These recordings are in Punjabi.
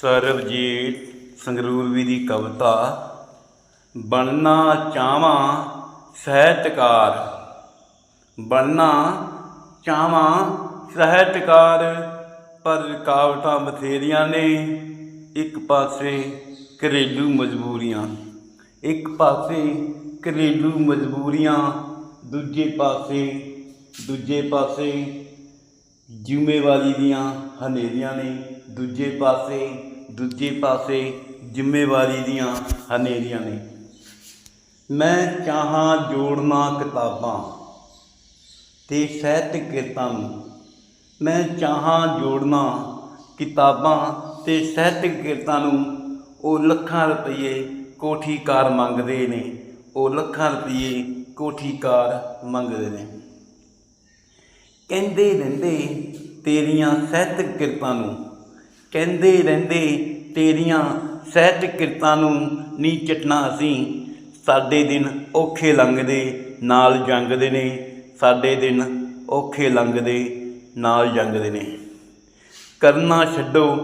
ਸਰਬਜੀਤ ਸੰਗਰੂਰਵੀ ਦੀ ਕਵਿਤਾ, ਬਣਨਾ ਚਾਹਾਂ ਸਾਹਿਤਕਾਰ। ਬਣਨਾ ਚਾਹਾਂ ਸਾਹਿਤਕਾਰ, ਪਰ ਰੁਕਾਵਟਾਂ ਬਥੇਰੀਆਂ ਨੇ। ਇੱਕ ਪਾਸੇ ਘਰੇਲੂ ਮਜਬੂਰੀਆਂ, ਇੱਕ ਪਾਸੇ ਘਰੇਲੂ ਮਜਬੂਰੀਆਂ, ਦੂਜੇ ਪਾਸੇ ਦੂਜੇ ਪਾਸੇ ਜ਼ਿੰਮੇਵਾਰੀ ਦੀਆਂ ਹਨੇਰੀਆਂ ਨੇ। ਦੂਜੇ ਪਾਸੇ ਦੂਜੇ ਪਾਸੇ ਜ਼ਿੰਮੇਵਾਰੀ ਦੀਆਂ ਹਨੇਰੀਆਂ ਨੇ। ਮੈਂ ਚਾਹਾਂ ਜੋੜਨਾ ਕਿਤਾਬਾਂ ਤੇ ਸਾਹਿਤਕ ਕਿਰਤਾਂ ਨੂੰ। ਮੈਂ ਚਾਹਾਂ ਜੋੜਨਾ ਕਿਤਾਬਾਂ ਤੇ ਸਾਹਿਤਕ ਕਿਰਤਾਂ ਨੂੰ। ਉਹ ਲੱਖਾਂ ਰੁਪਏ ਕੋਠੀਕਾਰ ਮੰਗਦੇ ਨੇ। ਉਹ ਲੱਖਾਂ ਰੁਪਏ ਕੋਠੀਕਾਰ ਮੰਗਦੇ ਨੇ। ਕਹਿੰਦੇ ਰਹਿੰਦੇ ਤੇਰੀਆਂ ਸਾਹਿਤਕ ਕਿਰਤਾਂ ਨੂੰ। ਕਹਿੰਦੇ ਰਹਿੰਦੇ ਤੇਰੀਆਂ ਸਾਹਿਤਕ ਕਿਰਤਾਂ ਨੂੰ ਨੀ ਚਟਣਾ ਅਸੀਂ। ਸਾਡੇ ਦਿਨ ਔਖੇ ਲੰਘਦੇ, ਨਾਲ ਜੰਗਦੇ ਨੇ। ਸਾਡੇ ਦਿਨ ਔਖੇ ਲੰਘਦੇ, ਨਾਲ ਜੰਗਦੇ ਨੇ। ਕਰਨਾ ਛੱਡੋ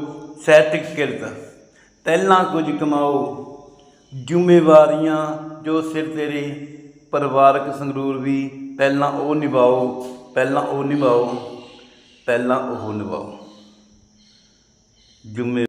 ਸਾਹਿਤਕ ਕਿਰਤ, ਪਹਿਲਾਂ ਕੁਝ ਕਮਾਓ। ਜ਼ਿੰਮੇਵਾਰੀਆਂ ਜੋ ਸਿਰ ਤੇਰੇ, ਪਰਿਵਾਰਕ ਸੰਗਰੂਰ ਵੀ ਪਹਿਲਾਂ ਉਹ ਨਿਭਾਓ। ਪਹਿਲਾਂ ਉਹ ਨਿਭਾਓ ਪਹਿਲਾਂ ਉਹ ਨਿਭਾਓ। ਜ਼ਿੰਮੇ